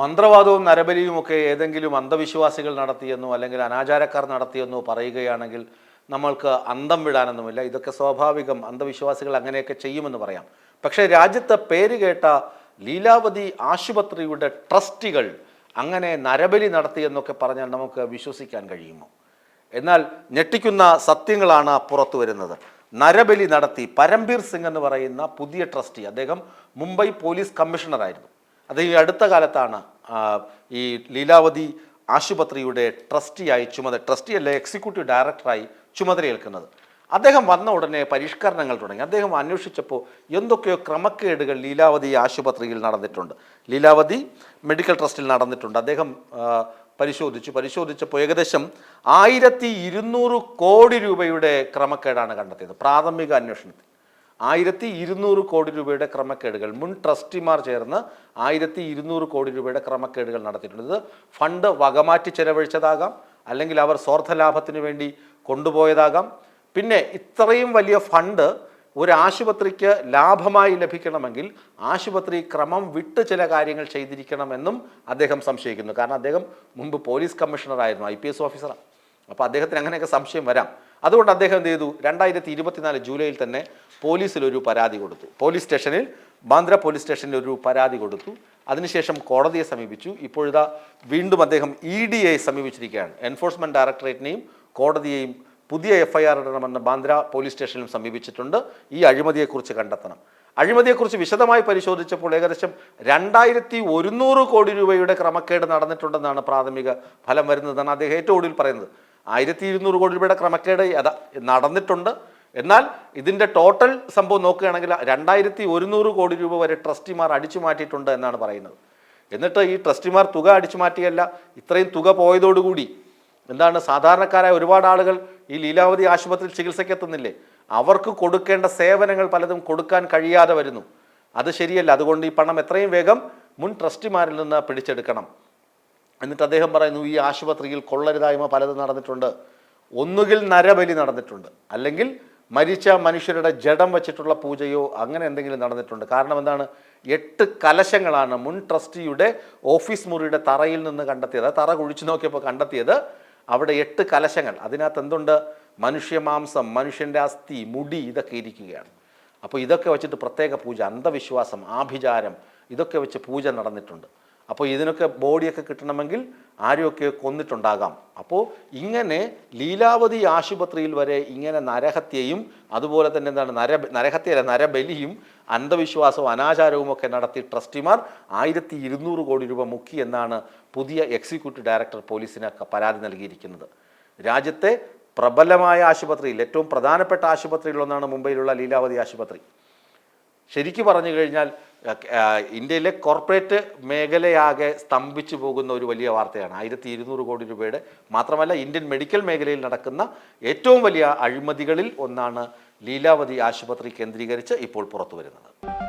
മന്ത്രവാദവും നരബലിയുമൊക്കെ ഏതെങ്കിലും അന്ധവിശ്വാസികൾ നടത്തിയെന്നോ അല്ലെങ്കിൽ അനാചാരക്കാർ നടത്തിയെന്നോ പറയുകയാണെങ്കിൽ നമ്മൾക്ക് അന്തം വിടാനൊന്നുമില്ല. ഇതൊക്കെ സ്വാഭാവികം അന്ധവിശ്വാസികൾ അങ്ങനെയൊക്കെ ചെയ്യുമെന്ന് പറയാം. പക്ഷേ രാജ്യത്തെ പേര് കേട്ട ലീലാവതി ആശുപത്രിയുടെ ട്രസ്റ്റികൾ അങ്ങനെ നരബലി നടത്തിയെന്നൊക്കെ പറഞ്ഞാൽ നമുക്ക് വിശ്വസിക്കാൻ കഴിയുമോ? എന്നാൽ ഞെട്ടിക്കുന്ന സത്യങ്ങളാണ് പുറത്തു വരുന്നത്. നരബലി നടത്തി പരംബീർ സിംഗ് എന്ന് പറയുന്ന പുതിയ ട്രസ്റ്റി അദ്ദേഹം മുംബൈ പോലീസ് കമ്മീഷണറായിരുന്നു. അത് ഈ അടുത്ത കാലത്താണ് ഈ ലീലാവതി ആശുപത്രിയുടെ ട്രസ്റ്റിയായി ചുമതല ട്രസ്റ്റി അല്ല എക്സിക്യൂട്ടീവ് ഡയറക്ടറായി ചുമതലയേൽക്കുന്നത് അദ്ദേഹം വന്ന ഉടനെ പരിഷ്കരണങ്ങൾ തുടങ്ങി. അദ്ദേഹം അന്വേഷിച്ചപ്പോൾ എന്തൊക്കെയോ ക്രമക്കേടുകൾ ലീലാവതി ആശുപത്രിയിൽ നടന്നിട്ടുണ്ട്. ലീലാവതി മെഡിക്കൽ ട്രസ്റ്റിൽ നടന്നിട്ടുണ്ട്. അദ്ദേഹം പരിശോധിച്ചു. പരിശോധിച്ചപ്പോൾ ഏകദേശം ആയിരത്തി ഇരുന്നൂറ് കോടി രൂപയുടെ ക്രമക്കേടാണ് കണ്ടെത്തിയത് പ്രാഥമിക അന്വേഷണത്തിൽ. ആയിരത്തി ഇരുന്നൂറ് കോടി രൂപയുടെ ക്രമക്കേടുകൾ മുൻ ട്രസ്റ്റിമാർ ചേർന്ന് ആയിരത്തി ഇരുന്നൂറ് കോടി രൂപയുടെ ക്രമക്കേടുകൾ നടത്തിയിട്ടുണ്ട്. ഫണ്ട് വകമാറ്റി ചെലവഴിച്ചതാകാം അല്ലെങ്കിൽ അവർ സ്വാർത്ഥ ലാഭത്തിന് വേണ്ടി കൊണ്ടുപോയതാകാം. പിന്നെ ഇത്രയും വലിയ ഫണ്ട് ഒരു ആശുപത്രിക്ക് ലാഭമായി ലഭിക്കണമെങ്കിൽ ആശുപത്രി ക്രമം വിട്ട് ചില കാര്യങ്ങൾ ചെയ്തിരിക്കണമെന്നും അദ്ദേഹം സംശയിക്കുന്നു. കാരണം അദ്ദേഹം മുമ്പ് പോലീസ് കമ്മീഷണറായിരുന്നു ഐ പി എസ് ഓഫീസറാണ്. അപ്പോൾ അദ്ദേഹത്തിന് അങ്ങനെയൊക്കെ സംശയം വരാം. അതുകൊണ്ട് അദ്ദേഹം എന്ത് ചെയ്തു? രണ്ടായിരത്തി ഇരുപത്തിനാല് ജൂലൈയിൽ തന്നെ പോലീസിൽ ഒരു പരാതി കൊടുത്തു. പോലീസ് സ്റ്റേഷനിൽ ബാന്ദ്ര പോലീസ് സ്റ്റേഷനിൽ ഒരു പരാതി കൊടുത്തു. അതിനുശേഷം കോടതിയെ സമീപിച്ചു. ഇപ്പോഴിതാ വീണ്ടും അദ്ദേഹം ഇ ഡി എ സമീപിച്ചിരിക്കുകയാണ്. എൻഫോഴ്സ്മെന്റ് ഡയറക്ടറേറ്റിനെയും കോടതിയെയും പുതിയ എഫ് ഐ ആർ ഇടണമെന്ന് ബാന്ദ്ര പോലീസ് സ്റ്റേഷനിലും സമീപിച്ചിട്ടുണ്ട്. ഈ അഴിമതിയെക്കുറിച്ച് കണ്ടെത്തണം. അഴിമതിയെക്കുറിച്ച് വിശദമായി പരിശോധിച്ചപ്പോൾ ഏകദേശം രണ്ടായിരത്തി ഒരുന്നൂറ് കോടി രൂപയുടെ ക്രമക്കേട് നടന്നിട്ടുണ്ടെന്നാണ് പ്രാഥമിക ഫലം വരുന്നതെന്നാണ് അദ്ദേഹം ഏറ്റവും ഒടുവിൽ പറയുന്നത്. ആയിരത്തി ഇരുന്നൂറ് കോടി രൂപയുടെ ക്രമക്കേട് നടന്നിട്ടുണ്ട്. എന്നാൽ ഇതിന്റെ ടോട്ടൽ സംഭവം നോക്കുകയാണെങ്കിൽ രണ്ടായിരത്തി ഒരുന്നൂറ് കോടി രൂപ വരെ ട്രസ്റ്റിമാർ അടിച്ചു മാറ്റിയിട്ടുണ്ട് എന്നാണ് പറയുന്നത്. എന്നിട്ട് ഈ ട്രസ്റ്റിമാർ തുക അടിച്ചു മാറ്റിയല്ല ഇത്രയും തുക പോയതോടുകൂടി എന്താണ് സാധാരണക്കാരായ ഒരുപാട് ആളുകൾ ഈ ലീലാവതി ആശുപത്രിയിൽ ചികിത്സയ്ക്ക് എത്തുന്നില്ലേ? അവർക്ക് കൊടുക്കേണ്ട സേവനങ്ങൾ പലതും കൊടുക്കാൻ കഴിയാതെ വരുന്നു. അത് ശരിയല്ല. അതുകൊണ്ട് ഈ പണം എത്രയും വേഗം മുൻ ട്രസ്റ്റിമാരിൽ നിന്ന് പിടിച്ചെടുക്കണം. എന്നിട്ട് അദ്ദേഹം പറയുന്നു ഈ ആശുപത്രിയിൽ കൊള്ളരുതായ്മ പലതും നടന്നിട്ടുണ്ട്. ഒന്നുകിൽ നരബലി നടന്നിട്ടുണ്ട്. അല്ലെങ്കിൽ മരിച്ച മനുഷ്യരുടെ ജഡം വെച്ചിട്ടുള്ള പൂജയോ അങ്ങനെ എന്തെങ്കിലും നടന്നിട്ടുണ്ട്. കാരണം എന്താണ്? എട്ട് കലശങ്ങളാണ് മുൻ ട്രസ്റ്റിയുടെ ഓഫീസ് മുറിയുടെ തറയിൽ നിന്ന് കണ്ടെത്തിയത്. തറ കുഴിച്ചു നോക്കിയപ്പോൾ കണ്ടെത്തിയത് അവിടെ എട്ട് കലശങ്ങൾ. അതിനകത്ത് എന്തുണ്ട്? മനുഷ്യമാംസം മനുഷ്യന്റെ അസ്ഥി മുടി ഇതൊക്കെ ഇരിക്കുകയാണ്. അപ്പോൾ ഇതൊക്കെ വെച്ചിട്ട് പ്രത്യേക പൂജ അന്ധവിശ്വാസം ആഭിചാരം ഇതൊക്കെ വെച്ച് പൂജ നടന്നിട്ടുണ്ട്. അപ്പോൾ ഇതിനൊക്കെ ബോഡിയൊക്കെ കിട്ടണമെങ്കിൽ ആരെയൊക്കെ കൊന്നിട്ടുണ്ടാകാം. അപ്പോൾ ഇങ്ങനെ ലീലാവതി ആശുപത്രിയിൽ വരെ ഇങ്ങനെ നരഹത്യയും അതുപോലെ തന്നെ എന്താണ് നര നരഹത്യയല്ല നരബലിയും അന്ധവിശ്വാസവും അനാചാരവും ഒക്കെ നടത്തി ട്രസ്റ്റിമാർ ആയിരത്തി ഇരുന്നൂറ് കോടി രൂപ മുക്കി എന്നാണ് പുതിയ എക്സിക്യൂട്ടീവ് ഡയറക്ടർ പോലീസിന് പരാതി നൽകിയിരിക്കുന്നത്. രാജ്യത്തെ പ്രബലമായ ആശുപത്രിയിൽ ഏറ്റവും പ്രധാനപ്പെട്ട ആശുപത്രികളിലൊന്നാണ് മുംബൈയിലുള്ള ലീലാവതി ആശുപത്രി. ശരിക്കു പറഞ്ഞു കഴിഞ്ഞാൽ ഇന്ത്യയിലെ കോർപ്പറേറ്റ് മേഖലയാകെ സ്തംഭിച്ചു പോകുന്ന ഒരു വലിയ വാർത്തയാണ്. ആയിരത്തി ഇരുന്നൂറ് കോടി രൂപയുടെ മാത്രമല്ല ഇന്ത്യൻ മെഡിക്കൽ മേഖലയിൽ നടക്കുന്ന ഏറ്റവും വലിയ അഴിമതികളിൽ ഒന്നാണ് ലീലാവതി ആശുപത്രി കേന്ദ്രീകരിച്ച് ഇപ്പോൾ പുറത്തു വരുന്നത്